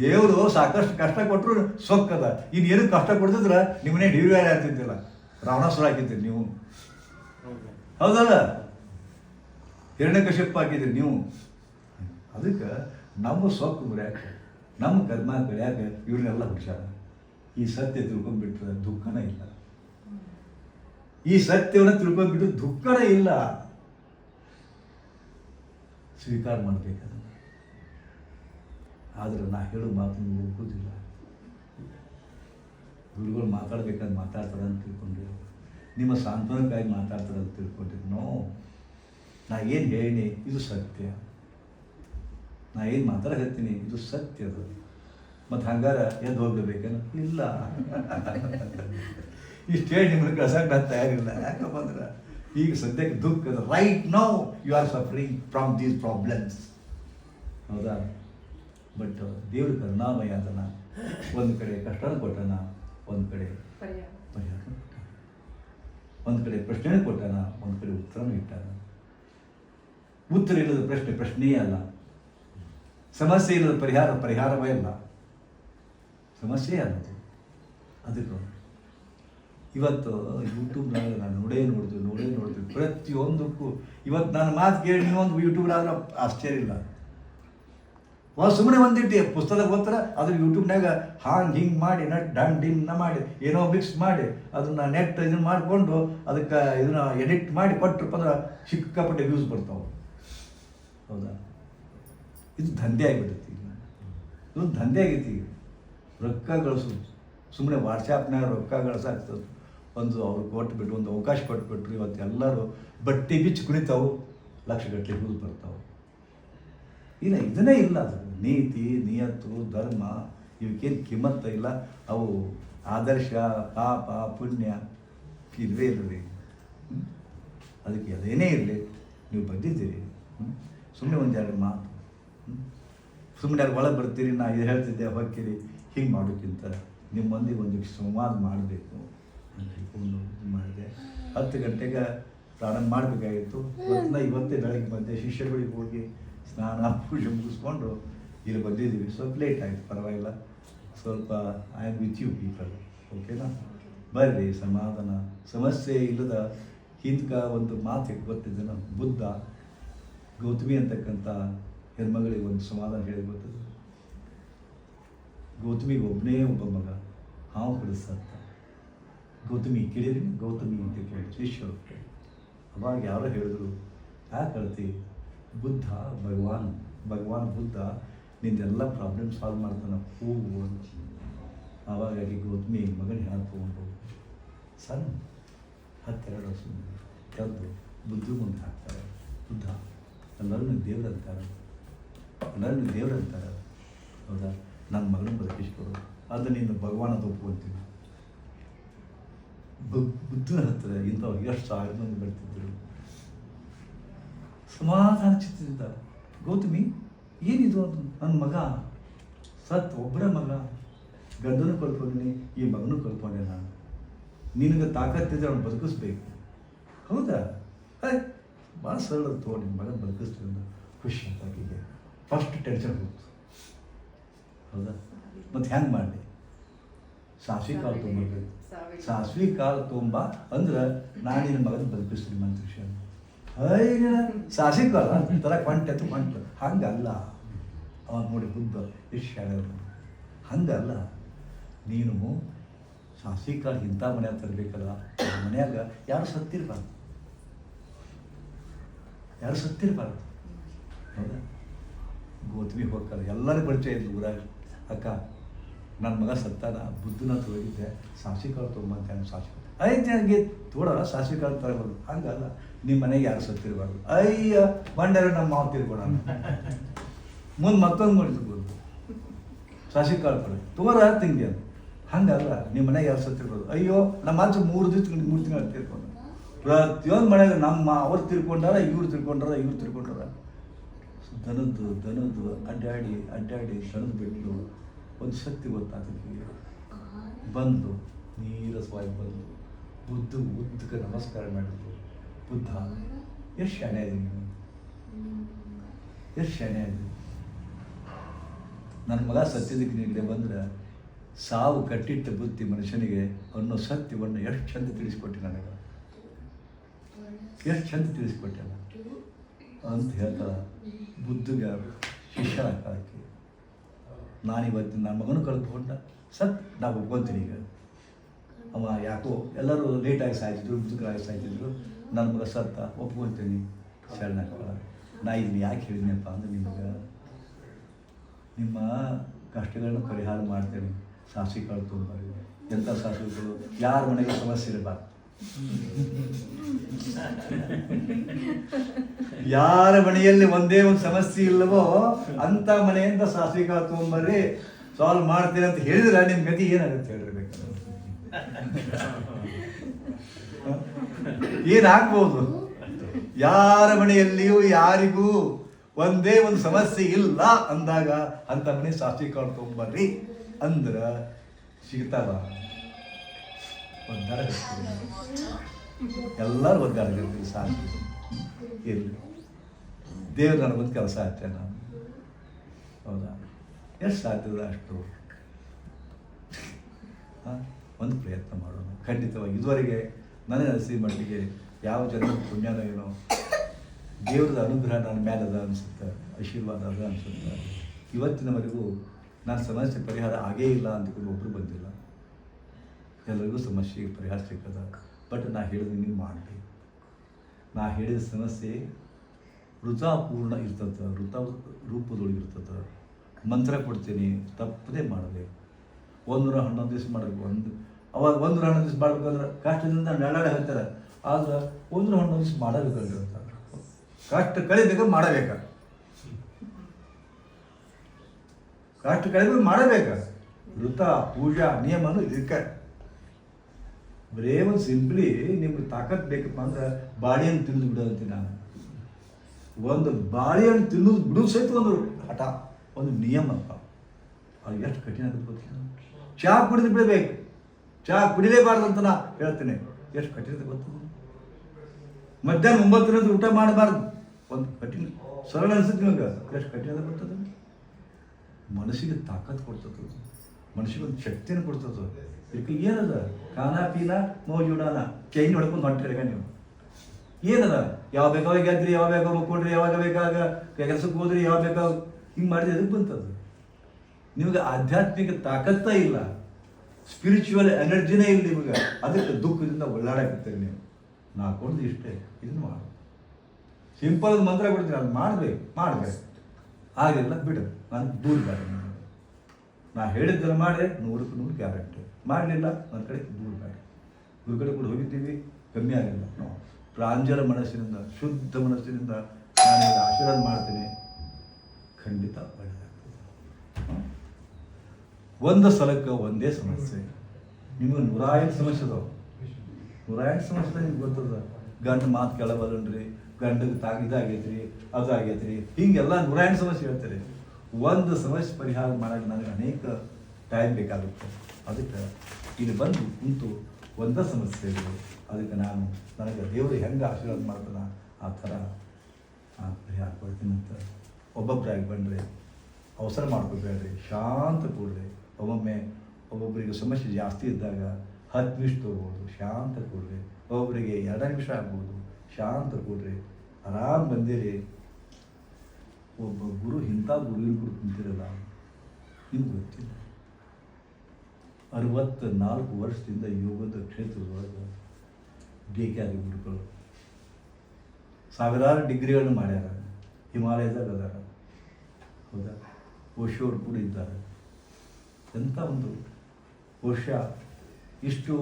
ದೇವರು ಸಾಕಷ್ಟು ಕಷ್ಟ ಕೊಟ್ಟರು ಸೊಕ್ಕದ ಇನ್ನೇನು ಕಷ್ಟ ಕೊಡ್ತಿದ್ರ ನಿಮ್ಮನೆ ಡಿವಿಯಾರಿ ಆಗ್ತಿದ್ದಿಲ್ಲ ರಾವಣಾಸುರ ಹಾಕಿದ್ದೀರಿ ನೀವು. ಹೌದಲ್ಲ? ಹಿರಣ್ಯಕಶಿಪ್ಪ ಹಾಕಿದ್ರಿ ನೀವು. ಅದಕ್ಕೆ ನಮ್ಮ ಸೊಕ್ಕು ಬರ್ಯಾಕ ನಮ್ಮ ಕರ್ಮ ಕಳಿಯಾಕ ಇವ್ರನ್ನೆಲ್ಲ ಹುಷಾರ ಈ ಸತ್ಯ ತಿಳ್ಕೊಂಡ್ಬಿಟ್ರೆ ದುಃಖನೇ ಇಲ್ಲ. ಈ ಸತ್ಯವನ್ನು ತಿಳ್ಕೊಂಡ್ಬಿಟ್ಟು ದುಃಖನೇ ಇಲ್ಲ. ಸ್ವೀಕಾರ ಮಾಡಬೇಕಾದ ಆದ್ರೆ ನಾ ಹೇಳೋ ಮಾತು ನೀವು ಗುರುಗಳು ಮಾತಾಡ್ಬೇಕಾದ್ರೆ ಮಾತಾಡ್ತಾರೆ ಅಂತ ತಿಳ್ಕೊಂಡ್ರಿ ನಿಮ್ಮ ಸಾಂತ್ವನಕ್ಕಾಗಿ ಮಾತಾಡ್ತಾರೆ ಅಂತ ತಿಳ್ಕೊಂಡ್ರಿ ನೋ, ನಾ ಏನು ಹೇಳಿನಿ? ಇದು ಸತ್ಯ. ನಾ ಏನು ಮಾತಾಡಕತ್ತೀನಿ ಇದು ಸತ್ಯ ಅದು. ಮತ್ತು ಹಂಗಾರ ಎದ್ದು ಹೋಗ್ಲೇಬೇಕೇನು ಇಲ್ಲ. ಇಷ್ಟು ಹೇಳಿ ನಿಮ್ಮನ್ನು ಕಳ್ಸಕ್ಕೆ ನಾನು ತಯಾರಿಲ್ಲ ಯಾಕಪ್ಪ ಅಂದ್ರೆ ಈಗ ಸದ್ಯಕ್ಕೆ ದುಃಖ right now you are suffering from these problems ಹೌದಾ? ಬಟ್ ದೇವ್ರ ಕರುಣಾಮಯ ಅದನ್ನ. ಒಂದು ಕಡೆ ಕಷ್ಟನೂ ಕೊಟ್ಟನ ಒಂದು ಕಡೆ ಪರಿಹಾರ. ಒಂದು ಕಡೆ ಪ್ರಶ್ನೆ ಕೊಟ್ಟಾನ ಒಂದು ಕಡೆ ಉತ್ತರನೂ ಇಟ್ಟಾನ. ಉತ್ತರ ಇಲ್ಲದ ಪ್ರಶ್ನೆ ಪ್ರಶ್ನೆಯೇ ಅಲ್ಲ. ಸಮಸ್ಯೆ ಇಲ್ಲದ ಪರಿಹಾರ ಪರಿಹಾರವೇ ಅಲ್ಲ. ಸಮಸ್ಯೆ ಅಲ್ಲದು ಅದಕ್ಕೆ ಇವತ್ತು ಯೂಟ್ಯೂಬ್ನಾಗ ನಾನು ನೋಡೇ ನೋಡಿದ್ವಿ ನೋಡೇ ನೋಡಿದ್ವಿ ಪ್ರತಿಯೊಂದಕ್ಕೂ ಇವತ್ತು ನನ್ನ ಮಾತು ಕೇಳಿ ನೀವೊಂದು ಯೂಟ್ಯೂಬ್ನಾದ್ರೆ ಆಶ್ಚರ್ಯ ಇಲ್ಲ. ಒಂದು ಸುಮ್ಮನೆ ಒಂದಿಟ್ಟು ಪುಸ್ತಕ ಓದ್ತಾರೆ ಅದು ಯೂಟ್ಯೂಬ್ನಾಗ ಹಾಂಗೆ ಹಿಂಗೆ ಮಾಡಿ, ನಟ್ ಡನ್ ಡಿನ್ನ ಮಾಡಿ, ಏನೋ ಮಿಕ್ಸ್ ಮಾಡಿ, ಅದನ್ನ ನೆಟ್ ಇದನ್ನು ಮಾಡಿಕೊಂಡು ಅದಕ್ಕೆ ಇದನ್ನ ಎಡಿಟ್ ಮಾಡಿ ಕೊಟ್ಟರಪ್ಪ ಅಂದ್ರೆ ಸಿಕ್ಕಾಪಟ್ಟೆ ವ್ಯೂಸ್ ಬರ್ತಾವೆ. ಹೌದಾ? ಇದು ದಂಧೆ ಆಗಿಬಿಡುತ್ತೆ ಈಗ. ಇದು ದಂಧೆ ಆಗೈತಿ ಈಗ. ರೊಕ್ಕ ಗಳಿಸೋದು. ಸುಮ್ಮನೆ ವಾಟ್ಸಾಪ್ನಾಗ ರೊಕ್ಕ ಗಳಿಸಾಗ್ತದೆ ಒಂದು ಅವ್ರು ಕೊಟ್ಬಿಟ್ಟು ಒಂದು ಅವಕಾಶ ಕೊಟ್ಬಿಟ್ರು, ಇವತ್ತು ಎಲ್ಲರೂ ಬಟ್ಟೆ ಬಿಚ್ಚಿ ಕುಣಿತಾವು ಲಕ್ಷಗಟ್ಟಲೆ ವ್ಯೂಸ್ ಬರ್ತಾವೆ. ಇಲ್ಲ, ಇದನ್ನೇ ಇಲ್ಲ ಅದು. ನೀತಿ, ನಿಯತ್ತು, ಧರ್ಮ, ಇವಕ್ಕೇನು ಕಿಮ್ಮತ್ತ ಇಲ್ಲ. ಅವು ಆದರ್ಶ, ಪಾಪ, ಪುಣ್ಯ ಇಲ್ಲವೇ ಹ್ಮ್? ಅದಕ್ಕೆ ಅದೇನೇ ಇರಲಿ, ನೀವು ಬಂದಿದ್ದೀರಿ. ಸುಮ್ಮನೆ ಒಂದೆರಡು ಮಾತು. ಸುಮ್ಮನೆ ಅಲ್ಲಿ ಒಳಗೆ ಬರ್ತೀರಿ, ನಾ ಇದು ಹೇಳ್ತಿದ್ದೆ, ಹೋಗ್ತೀರಿ. ಹಿಂಗೆ ಮಾಡೋಕ್ಕಿಂತ ನಿಮ್ಮೊಂದಿಗೆ ಒಂದಿಷ್ಟು ಒಂದು ಸಂವಾದ ಮಾಡಬೇಕು. ಇದು ಮಾಡಿದೆ. ಹತ್ತು ಗಂಟೆಗೆ ಪ್ರಾರಂಭ ಮಾಡಬೇಕಾಗಿತ್ತು. ಇವತ್ತಿನ ಇವತ್ತೇ ಬೆಳಗ್ಗೆ ಬಂದೆ. ಶಿಷ್ಯಗಳಿಗೆ ಹೋಗಿ ಸ್ನಾನ, ಪೂಜೆ ಮುಗಿಸ್ಕೊಂಡು ಇಲ್ಲಿ ಬಂದಿದ್ದೀವಿ. ಸ್ವಲ್ಪ ಲೇಟ್ ಆಯಿತು, ಪರವಾಗಿಲ್ಲ. ಸ್ವಲ್ಪ I am with you people ಓಕೆನಾ ಬರ್ರಿ, ಸಮಾಧಾನ. ಸಮಸ್ಯೆ ಇಲ್ಲದ ಹಿಂದ್ಕ ಒಂದು ಮಾತು ಗೊತ್ತಿದ್ದೇನೆ ಬುದ್ಧ, ಗೌತಮಿ ಅಂತಕ್ಕಂಥ ಹೆಣ್ಮಗಳಿಗೆ ಒಂದು ಸಮಾಧಾನ ಹೇಳಿ ಗೊತ್ತದ. ಗೌತಮಿಗೆ ಒಬ್ಬನೇ ಒಬ್ಬ ಮಗ. ಹಾವು ಕಳಿಸತ್ತ ಗೌತಮಿ ಕೇಳಿದ್ರಿ ಗೌತಮಿ ಅಂತ ಕೇಳಿ ಶಿಷ್ಯರು ಅವಾಗ ಯಾರು ಹೇಳಿದ್ರು ಯಾಕೆ ಕಳ್ತಿ ಬುದ್ಧ, ಭಗವಾನ್. ಭಗವಾನ್ ಬುದ್ಧ, ನಿಂದೆಲ್ಲ ಪ್ರಾಬ್ಲಮ್ ಸಾಲ್ವ್ ಮಾಡ್ತಾನೆ. ಹೋಗು ಅಂತ. ಆವಾಗಾಗಿ ಗೌತಮಿ ಮಗನ ಹೇಳ ತೊಗೊಂಡು ಸಣ್ಣ ಹತ್ತೆರಡು ವರ್ಷ ಕದ್ದು ಬುದ್ಧಿ ಮುಂದೆ ಹಾಕ್ತಾರೆ ಬುದ್ಧ ಎಲ್ಲರೂ ದೇವ್ರಂತಾರೆ ದೇವ್ರು ಅಂತಾರೆ. ಹೌದಾ? ನನ್ನ ಮಗನ ಬದುಕಿಸ್ಕೊಡು. ಅದು ನೀನು ಭಗವಾನ ಅಂತ ಒಪ್ಕೊಂತೀನಿ ಬುದ್ಧನ ಹತ್ತಿರ ಇಂಥವು ಎಷ್ಟು ಸಾವಿರ ಮಂದಿ ಬರ್ತಿದ್ರು. ಸಮಾಧಾನ ಚಿತ್ತದಿಂದ, ಗೌತಮಿ, ಏನಿದು ಅಂತ ನನ್ನ ಮಗ, ಸತ್ ಒಬ್ಬರ ಮಗ. ಗಂಡನೂ ಕಳ್ಕೊಂಡಿನಿ ಈ ಮಗನೂ ಕಳ್ಕೊಂಡೆ ನಾನು ನಿನಗೆ ತಾಕತ್ತಿದ್ರೆ ಅವ್ನು ಬದುಕಿಸ್ಬೇಕು. ಹೌದಾ? ಹೇ ಭಾಳ ಸರಳ ತೋ ನಿಮ್ಮ ಮಗನ ಬದುಕಿಸ್ತೀನಿ ಖುಷಿ ಅಂತ ಆಕೆಗೆ. ಫಸ್ಟ್ ಟೆನ್ಷನ್ ಹೋಗ್ತು. ಹೌದಾ? ಮತ್ತು ಹೆಂಗೆ ಮಾಡಲಿ? ಸಾಸಿವೆ ಕಾಲು ತೊಗೊಂಬರ್ಬೇಕು ಸಾಸಿವೆ ಕಾಳು ತುಂಬ ಅಂದ್ರೆ ನಿನ್ನ ಮಗನ ಬದುಕಿಸ್ತೀನಿ ಮಂತ್ರಿಷ ಅಯ್ಯ ಸಾಸ್ವಿ ಕಾಲ ಕೊಂಟೆ ತು ಕೊಂಟು ಹಂಗಲ್ಲ. ಅವ ನೋಡಿ ಬುದ್ಧ ಎಷ್ಟು ಹಂಗಲ್ಲ. ನೀನು ಸಾಸ್ವಿ ಕಾಳು ಇಂಥ ಮನ್ಯಾಗ ತರಬೇಕಲ್ಲ. ಮನ್ಯಾಗ ಯಾರು ಸತ್ತಿರ್ಬಾರ್ದು. ಯಾರು ಸತ್ತಿರ್ಬಾರ್ದು. ಹೌದಾ? ಗೋತ್ಮಿ ಹೋಗ್ತಾರೆ. ಎಲ್ಲರೂ ಪರಿಚಯ ಇದ್ಲು ಊರಾಗ. ಅಕ್ಕ ನನ್ನ ಮಗ ಸತ್ತಾನ, ಬುದ್ಧನ ತೊಳಗಿದ್ದೆ ಸಾಸಿವೆ ಕಾಳು ತೊಗೊಂಬಂತ ಸಾಸಿವೆ ಐತೆ ನನಗೆ ತೋಡ ಸಾಸಿವೆ ಕಾಳು ಹಂಗಲ್ಲ ನಿಮ್ಮ ಮನೆಗೆ ಯಾರು ಸತ್ತಿರಬಾರ್ದು. ಅಯ್ಯ ಬಂಡಾರ ನಮ್ಮ ಮಾವು ತಿರ್ಬೋಣ ಮುಂದೆ ಮತ್ತೊಂದು ಮಾಡಿಸ್ಬೋದು ಸಾಸಿವೆ ಕಾಳು ಕೊಡಿ ತೋರ ತಿಂಗೆ ಅಂತ ಹಂಗಲ್ಲ ನಿಮ್ಮ ಮನೆಗೆ ಯಾರು ಸತ್ತಿರ್ಬೋದು ಅಯ್ಯೋ, ನಮ್ಮ ಅಜ್ಜ ಮೂರು ದಿವಸ ಮೂರು ತಿಂಗಳು ತಿರ್ಕೊಂಡು. ಪ್ರತಿಯೊಂದು ಮನೆಗೆ ನಮ್ಮ ಅವ್ರು ತಿರ್ಕೊಂಡಾರ, ಇವ್ರು ತಿರ್ಕೊಂಡಾರ ಇವ್ರು ತಿರ್ಕೊಂಡಾರ. ದನದ್ದು ದನದ್ದು ಅಡ್ಡಾಡಿ ಅಡ್ಡಾಡಿ ದನದ ಬಿಟ್ಟು ಒಂದು ಶಕ್ತಿ ಗೊತ್ತಾಗ್ತದೆ ಬಂದು, ನೀರಸವಾಗಿ ಬಂದು, ಬುದ್ಧ ಉದ್ದಕ್ಕೆ ನಮಸ್ಕಾರ ಮಾಡಿದ್ರು. ಬುದ್ಧ, ಎಷ್ಟು ಶಾಣೆ ಇದೆ ನೀನು? ಎಷ್ಟು ಶಾಣೆ ಇದೆ ನನ್ನ ಮಗ ಸತ್ಯದಕ್ಕೆ ನೀಡಿದೆ ಬಂದರೆ ಸಾವು ಕಟ್ಟಿಟ್ಟ ಬುದ್ಧಿ ಮನುಷ್ಯನಿಗೆ ಅನ್ನೋ ಸತ್ಯವನ್ನು ಎಷ್ಟು ಚಂದ ತಿಳಿಸ್ಕೊಟ್ಟೆ ನನಗೆ? ಎಷ್ಟು ಚಂದ ತಿಳಿಸ್ಕೊಟ್ಟೆ ಅಂತ ಹೇಳ್ತಾ ಬುದ್ಧಿಗೆ ಶಿಷ್ಯನಾಗಿ ನಾನು ಇವತ್ತು ನನ್ನ ಮಗನೂ ಕಳ್ಕೊಂಡ. ಸತ್ ನಾವು ಒಪ್ಕೊತೀನಿ ಈಗ. ಅವ ಯಾಕೋ ಎಲ್ಲರೂ ಲೇಟಾಗಿ ಸಾಯ್ತಿದ್ರು ಮುದುಕರಾಗಿ ಸಾಯ್ತಿದ್ರು. ನನ್ನ ಮಗ ಸತ್ತ, ಒಪ್ಕೊಂತೀನಿ. ಶರಣಕ್ಕ ನಾ ಇದನ್ನ ಯಾಕೆ ಹೇಳಿದ್ನಪ್ಪ ಅಂದ್ರೆ ನಿಮಗೆ ನಿಮ್ಮ ಕಷ್ಟಗಳನ್ನು ಪರಿಹಾರ ಮಾಡ್ತೇನೆ. ಸಾಸಿವೆ ಕಾಳು ತುಂಬ ಎಂಥ ಸಾಸಿವೆಗಳು ಯಾರ ಮನೆಗೆ ಸಮಸ್ಯೆ ಇರಬಾರ್ದು. ಯಾರ ಮನೆಯಲ್ಲಿ ಒಂದೇ ಒಂದು ಸಮಸ್ಯೆ ಇಲ್ಲವೋ ಅಂತ ಮನೆಯಿಂದ ಸಾಸಿವೆ ಕಾಳು ತೊಗೊಂಬರ್ರಿ ಸಾಲ್ವ್ ಮಾಡ್ತೀರ ಅಂತ ಹೇಳಿದ್ರೆ ನಿಮ್ಮ ಗತಿ ಏನಾಗುತ್ತೆ ಹೇಳಿರ್ಬೇಕು ಬೇಕಾದ್ರೆ? ಏನಾಗ್ಬೋದು? ಯಾರ ಮನೆಯಲ್ಲಿಯೂ ಯಾರಿಗೂ ಒಂದೇ ಒಂದು ಸಮಸ್ಯೆ ಇಲ್ಲ ಅಂದಾಗ ಅಂತ ಮನೆ ಸಾಸಿವೆ ಕಾಳು ತೊಗೊಂಬರ್ರಿ ಅಂದ್ರ ಸಿಗ್ತಾವ. ಒದ್ದಾರ ಎಲ್ಲರೂ ಒದ್ದಾಡಿರ್ತೀವಿ ಸಾಕು. ಇರಲಿ. ದೇವ್ರು ನನಗೊಂದು ಕೆಲಸ ಆಗ್ತೇನೆ ನಾನು? ಹೌದಾ? ಎಷ್ಟು ಸಾಧ್ಯದ ಅಷ್ಟು? ಒಂದು ಪ್ರಯತ್ನ ಮಾಡೋಣ. ಖಂಡಿತವಾಗಿ. ಇದುವರೆಗೆ ನನಗೆ ಅನಿಸಿದ ಮಟ್ಟಿಗೆ ಯಾವ ಜನ ಪುಣ್ಯನೋ ಏನೋ, ದೇವ್ರದ ಅನುಗ್ರಹ ನನ್ನ ಮೇಲೆ ಅದ ಅನಿಸುತ್ತೆ, ಆಶೀರ್ವಾದ ಅದ ಅನಿಸುತ್ತೆ. ಇವತ್ತಿನವರೆಗೂ ನಾನು ಸಮಸ್ಯೆ ಪರಿಹಾರ ಆಗೇ ಇಲ್ಲ ಅಂತ ಒಬ್ಬರು ಬಂದಿಲ್ಲ. ಎಲ್ಲರಿಗೂ ಸಮಸ್ಯೆಗೆ ಪರಿಹಾರ ಸಿಕ್ಕದ. ಬಟ್ ನಾ ಹೇಳಿದ ನೀವು ಮಾಡಿ ನಾ ಹೇಳಿದ ಸಮಸ್ಯೆ ಋತಾಪೂರ್ಣ ಇರ್ತದೆ ಋತ ರೂಪದೊಳಗೆ ಇರ್ತದೆ. ಮಂತ್ರ ಕೊಡ್ತೀನಿ, ತಪ್ಪದೇ ಮಾಡಬೇಕು ಒಂದು ನೂರ ಹನ್ನೊಂದು ದಿವಸ ಮಾಡಬೇಕು. ಒಂದು ಅವಾಗ ಒಂದು ನೂರ ಹನ್ನೊಂದು ದಿವಸ ಮಾಡ್ಬೇಕಂದ್ರೆ ಕಷ್ಟದಿಂದ ನೆಳಾಡೆ ಹೇಳ್ತಾರೆ. ಆದ್ರೆ ಒಂದು ನೂರ ಹನ್ನೊಂದು ದಿವಸ ಮಾಡಬೇಕಂತ ಕಷ್ಟ ಕಳಿಬೇಕು ಮಾಡಬೇಕ? ಕಷ್ಟ ಕಳಿಬೇಕು ಮಾಡಬೇಕ? ಋತ ಪೂಜಾ ನಿಯಮನು ಇದಕ್ಕೆ. ಬರೇ ಒಂದು ಸಿಂಪ್ಲಿ ನಿಮ್ಗೆ ತಾಕತ್ ಬೇಕಪ್ಪ ಅಂದ್ರೆ ಬಾಳೆಹಣ್ಣು ತಿಂದು ಬಿಡೋದಂತೀನಿ ನಾನು. ಒಂದು ಬಾಳೆಹಣ್ಣು ತಿನ್ನೋದು ಬಿಡೋ ಸಹಿತ ಒಂದು ಹಠ, ಒಂದು ನಿಯಮ ಅಂತ ಅದು ಎಷ್ಟು ಕಠಿಣ ಆಗುತ್ತೆ ಗೊತ್ತಿಲ್ಲ. ಚಹಾ ಕುಡಿದು ಬಿಡಬೇಕು. ಚಹಾ ಕುಡಿಲೇಬಾರ್ದು ಅಂತ ನಾ ಹೇಳ್ತೇನೆ. ಎಷ್ಟು ಕಠಿಣ ಗೊತ್ತು? ಮಧ್ಯಾಹ್ನ ಒಂಬತ್ತರಿಂದ ಊಟ ಮಾಡಬಾರ್ದು. ಒಂದು ಕಠಿಣ, ಸರಳ ಅನಿಸುತ್ತೆ ನಿಮಗೆ. ಎಷ್ಟು ಕಠಿಣ ಬರ್ತದೆ ಮನಸ್ಸಿಗೆ ತಾಕತ್ ಕೊಡ್ತದೆ ಮನಸ್ಸಿಗೆ ಒಂದು ಶಕ್ತಿಯನ್ನು ಕೊಡ್ತದ ಇದಕ್ಕೆ ಏನದ? ಖಾನ ಪೀನ ಮೋಜುಡಾನ ಚೈನ್ ಹೊಡ್ಕೊಂಡು ಹೊಂಟಿರ್ಗ ನೀವು. ಏನದ? ಯಾವ ಬೇಕಾವಾಗ ಗೆದ್ರಿ ಯಾವ ಬೇಕಾಗ ಕೊಡ್ರಿ ಯಾವಾಗ ಬೇಕಾಗ ಕೆಲಸಕ್ಕೆ ಹೋದ್ರಿ ಯಾವ ಬೇಕಾಗ ಹಿಂಗೆ ಮಾಡಿದ್ರೆ ಎದಕ್ಕೆ ಬಂತದ್ದು ನಿಮಗೆ ಆಧ್ಯಾತ್ಮಿಕ ತಾಕತ್ತ ಇಲ್ಲ. ಸ್ಪಿರಿಚುವಲ್ ಎನರ್ಜಿನೇ ಇಲ್ಲ ನಿಮಗೆ. ಅದಕ್ಕೆ ದುಃಖದಿಂದ ಒಳ್ಳಾಡಕತ್ತೀರಿ ನೀವು. ನಾ ಕೊಡ್ದು ಇಷ್ಟೇ. ಇದನ್ನು ಮಾಡು. ಸಿಂಪಲ್ ಮಂತ್ರ ಕೊಡ್ತೀನಿ. ಅದು ಮಾಡಬೇಕು. ಮಾಡಬೇಕು. ಆಗಿಲ್ಲ ಬಿಡು. ನಾನು ದೂರ ಬೇಡ ನೀನು. ನಾ ಹೇಳಿದ್ದನ್ನು ಮಾಡಿದ್ರೆ ನೂರಕ್ಕೆ ನೂರು ಗ್ಯಾರಂಟಿ. ಮಾಡಲಿಲ್ಲ ಒಂದು ಕಡೆ ದೂರ ಮಾಡಿ ಗುರುಗಳು ಕಡೆ ಹೋಗಿದ್ದೀವಿ, ಕಮ್ಮಿ ಆಗಿಲ್ಲ ನಾವು ಪ್ರಾಂಜಲ ಮನಸ್ಸಿನಿಂದ, ಶುದ್ಧ ಮನಸ್ಸಿನಿಂದ ನಾನು ಆಶೀರ್ವಾದ ಮಾಡ್ತೀನಿ. ಖಂಡಿತ ಒಳ್ಳೆಯದಾಗ್ತದೆ ಒಂದು ಸಲಕ್ಕೆ, ಒಂದೇ ಸಮಸ್ಯೆ. ನಿಮಗೆ ನೂರ ಐದು ಸಮಸ್ಯೆ ಅದಾವ. ನೂರ ಐದು ಸಮಸ್ಯೆ ನಿಮ್ಗೆ ಗೊತ್ತದ? ಗಂಡ ಮಾತು ಕೇಳಬಲ್ಲನ್ರಿ ಗಂಡಗೆ ತಾಗ ಇದಾಗೈತ್ರಿ ಅದು ಆಗೈತ್ರಿ ಹಿಂಗೆಲ್ಲ ನೂರ ಎಂಟು ಸಮಸ್ಯೆ ಹೇಳ್ತಾರೆ. ಒಂದು ಸಮಸ್ಯೆ ಪರಿಹಾರ ಮಾಡಕ್ಕೆ ನನಗೆ ಅನೇಕ ಟೈಮ್ ಬೇಕಾಗುತ್ತೆ. ಅದಕ್ಕೆ ಇಲ್ಲಿ ಬಂದು ಕುಂತು ಒಂದೇ ಸಮಸ್ಯೆ ಇದೆ. ಅದಕ್ಕೆ ನಾನು ನನಗೆ ದೇವರು ಹೆಂಗೆ ಆಶೀರ್ವಾದ ಮಾಡ್ತಾನ ಆ ಥರ ಪರಿಹಾರ ಕೊಡ್ತೀನಿ ಅಂತ ಒಬ್ಬೊಬ್ಬರಾಗಿ ಬಂದರೆ ಅವಸರ ಮಾಡ್ಕೋಬೇಡ್ರಿ. ಶಾಂತ ಕೂಡ್ರಿ. ಒಮ್ಮೊಮ್ಮೆ ಒಬ್ಬೊಬ್ಬರಿಗೆ ಸಮಸ್ಯೆ ಜಾಸ್ತಿ ಇದ್ದಾಗ ಹತ್ತು ನಿಮಿಷ ತೊಗೋಬೋದು. ಶಾಂತ ಕೂಡ್ರಿ. ಒಬ್ಬೊಬ್ಬರಿಗೆ ಎರಡು ನಿಮಿಷ ಆಗ್ಬೋದು. ಶಾಂತ ಕೂಡ್ರಿ. ಆರಾಮ್ ಬಂದಿರಿ. ಒಬ್ಬ ಗುರು ಇಂಥ ಗುರುವಿನ ಗುರು ಕುಂತಿರಲ್ಲ ನಿಮ್ಗೆ ಗೊತ್ತಿಲ್ಲ. ಅರವತ್ತ ನಾಲ್ಕು ವರ್ಷದಿಂದ ಯೋಗದ ಕ್ಷೇತ್ರದೊಳಗೆ ಬೇಕಾಗಿ ಗುರುಗಳು ಸಾವಿರಾರು ಡಿಗ್ರಿಗಳನ್ನು ಮಾಡ್ಯಾರ. ಹಿಮಾಲಯದಾಗ ಅದಾರ. ಹೌದಾ? ಓಶೋರು ಕೂಡ ಇದ್ದಾರೆ. ಎಂಥ ಒಂದು ವರ್ಷ ಇಷ್ಟು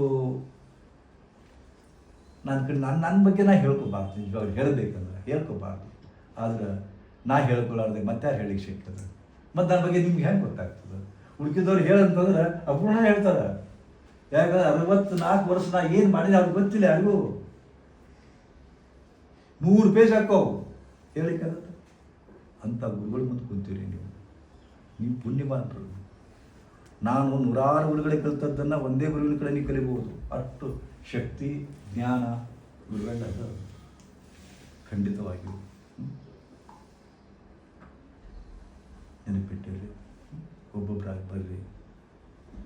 ನನ್ನ ಕಡೆ ನನ್ನ ನನ್ನ ಬಗ್ಗೆ ನಾ ಹೇಳ್ಕೊಬಾರ್ದು. ನಿಜವಾಗ ಹೇಳಬೇಕಂದ್ರೆ ಹೇಳ್ಕೊಬಾರ್ದು. ಆದ್ರೆ ನಾ ಹೇಳ್ಕೊಳಾರ್ದೆ ಮತ್ತೆ ಯಾರು ಹೇಳಿಕ್ಕೆ ಸಿಗ್ತದೆ ಮತ್ತು ನನ್ನ ಬಗ್ಗೆ ನಿಮ್ಗೆ ಹೆಂಗೆ ಗೊತ್ತಾಗ್ತದೆ? ಉಳ್ಕಿದವ್ರು ಹೇಳಂತಂದ್ರೆ ಅಪೂರ್ಣ ಹೇಳ್ತಾರೆ. ಯಾಕಂದ್ರೆ ಅರವತ್ತು ನಾಲ್ಕು ವರ್ಷ ನಾ ಏನು ಮಾಡಿದೆ ಅವ್ರಿಗೆ ಗೊತ್ತಿಲ್ಲ ಯಾರಿಗೂ. ನೂರು ಪೇಜ್ ಹಾಕೋವು ಹೇಳಿಕ್ಕಾಗತ್ತೆ ಅಂಥ ಗುರುಗಳು ಮುಂದೆ ಕುಂತೀರಿ ನೀವು. ನೀವು ಪುಣ್ಯಮಾನರು ನಾನು ನೂರಾರು ಗುರುಗಳಿಗೆ ಕಲಿತದ್ದನ್ನು ಒಂದೇ ಗುರುವಿನ ಕಡೆ ನೀವು ಕಲಿಬಹುದು. ಅಷ್ಟು ಶಕ್ತಿ, ಜ್ಞಾನ ಗುರುಗಳ ಖಂಡಿತವಾಗಿಯೂ? ನೆನಪಿಟ್ಟಿರಿ. ಬರ್ರಿ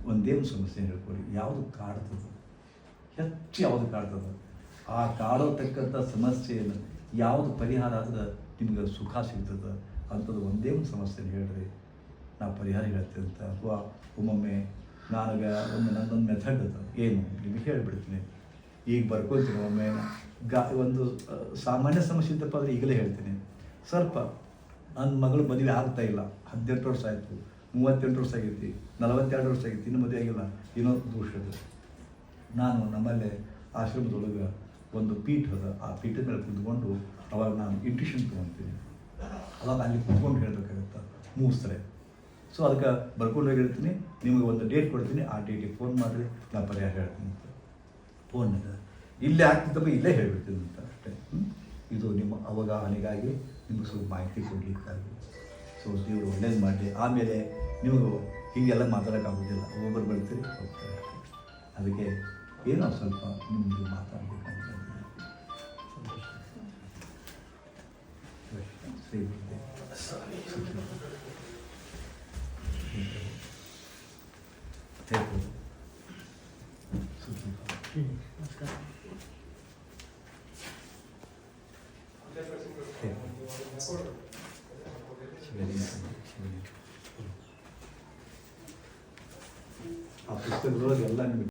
ಒಂದೇ ಒಂದು ಸಮಸ್ಯೆ ಹೇಳ್ಕೊಡಿ ಯಾವುದು ಕಾಡ್ತದೆ? ಹೆಚ್ಚು ಯಾವುದು ಕಾಡ್ತದೆ? ಆ ಕಾಡೋತಕ್ಕಂಥ ಸಮಸ್ಯೆಯನ್ನು ಯಾವುದು ಪರಿಹಾರ ಆದ್ರೆ ನಿಮ್ಗೆ ಸುಖ ಸಿಗ್ತದೆ? ಅಂಥದ್ದು ಒಂದೇ ಒಂದು ಸಮಸ್ಯೆನ ಹೇಳ್ರಿ. ನಾ ಪರಿಹಾರ ಹೇಳ್ತೀನಿ ಅಂತ. ಅಥವಾ ಒಮ್ಮೊಮ್ಮೆ ನನಗೆ ಒಂದು ನನ್ನೊಂದು ಮೆಥಡ್ ಅದ. ಏನು? ನಿಮಗೆ ಹೇಳಿಬಿಡ್ತೀನಿ. ಈಗ ಬರ್ಕೊಳ್ತೀನಿ ಒಮ್ಮೆ. ಗಾ ಒಂದು ಸಾಮಾನ್ಯ ಸಮಸ್ಯೆ ಇದ್ದಪ್ಪ ಅಂದರೆ ಈಗಲೇ ಹೇಳ್ತೀನಿ. ಸ್ವಲ್ಪ ನನ್ನ ಮಗಳು ಮದುವೆ ಆಗ್ತಾ ಇಲ್ಲ. ಹದಿನೆಂಟು ವರ್ಷ ಆಯಿತು. ಮೂವತ್ತೆಂಟು ವರ್ಷ ಆಗೈತಿ, ನಲವತ್ತೆರಡು ವರ್ಷ ಆಗೈತಿ, ಇನ್ನು ಮದುವೆ ಆಗಿಲ್ಲ. ಇನ್ನೊಂದು ದೋಷದ ನಾನು ನಮ್ಮಲ್ಲೇ ಆಶ್ರಮದೊಳಗೆ ಒಂದು ಪೀಠ ಅದ. ಆ ಪೀಠದ ಮೇಲೆ ಕುತ್ಕೊಂಡು ಅವಾಗ ನಾನು ಇಂಟ್ಯೂಷನ್ ತೊಗೊತೀನಿ. ಅವಾಗ ಅಲ್ಲಿ ಕುತ್ಕೊಂಡು ಹೇಳಬೇಕಾಗತ್ತೆ ಮೂಸ್ತಾರೆ. ಸೊ ಅದಕ್ಕೆ ಬರ್ಕೊಂಡು ಹೋಗಿರ್ತೀನಿ ನಿಮಗೆ ಒಂದು ಡೇಟ್ ಕೊಡ್ತೀನಿ. ಆ ಡೇಟಿಗೆ ಫೋನ್ ಮಾಡಿರಿ. ನಾನು ಪರಿಹಾರ ಹೇಳ್ತೀನಿ ಅಂತ. ಫೋನ್ ಇಲ್ಲೇ ಆಗ್ತಿದ್ದಪ್ಪ ಇಲ್ಲೇ ಹೇಳ್ಬಿಡ್ತೀನಿ ಅಂತ ಅಷ್ಟೇ. ಇದು ನಿಮ್ಮ ಅವಗಾಹನೆಗಾಗಿ ನಿಮಗೆ ಸ್ವಲ್ಪ ಮಾಹಿತಿ ಕೊಡಲಿಕ್ಕಾಗಿ. ಸೊ ದೇವರು ಒಳ್ಳೇದು ಮಾಡಿ ಆಮೇಲೆ ನಿಮಗೂ ಹೀಗೆಲ್ಲ ಮಾತಾಡೋಕ್ಕಾಗೋದಿಲ್ಲ. ಒಬ್ಬೊಬ್ಬರು ಬರ್ತೀರಿ ಹೋಗ್ತಾರೆ ಅದಕ್ಕೆ ಏನೋ ಸ್ವಲ್ಪ ನಿಮ್ಮದು ಮಾತಾಡಬೇಕಂತ ಶ್ರೀ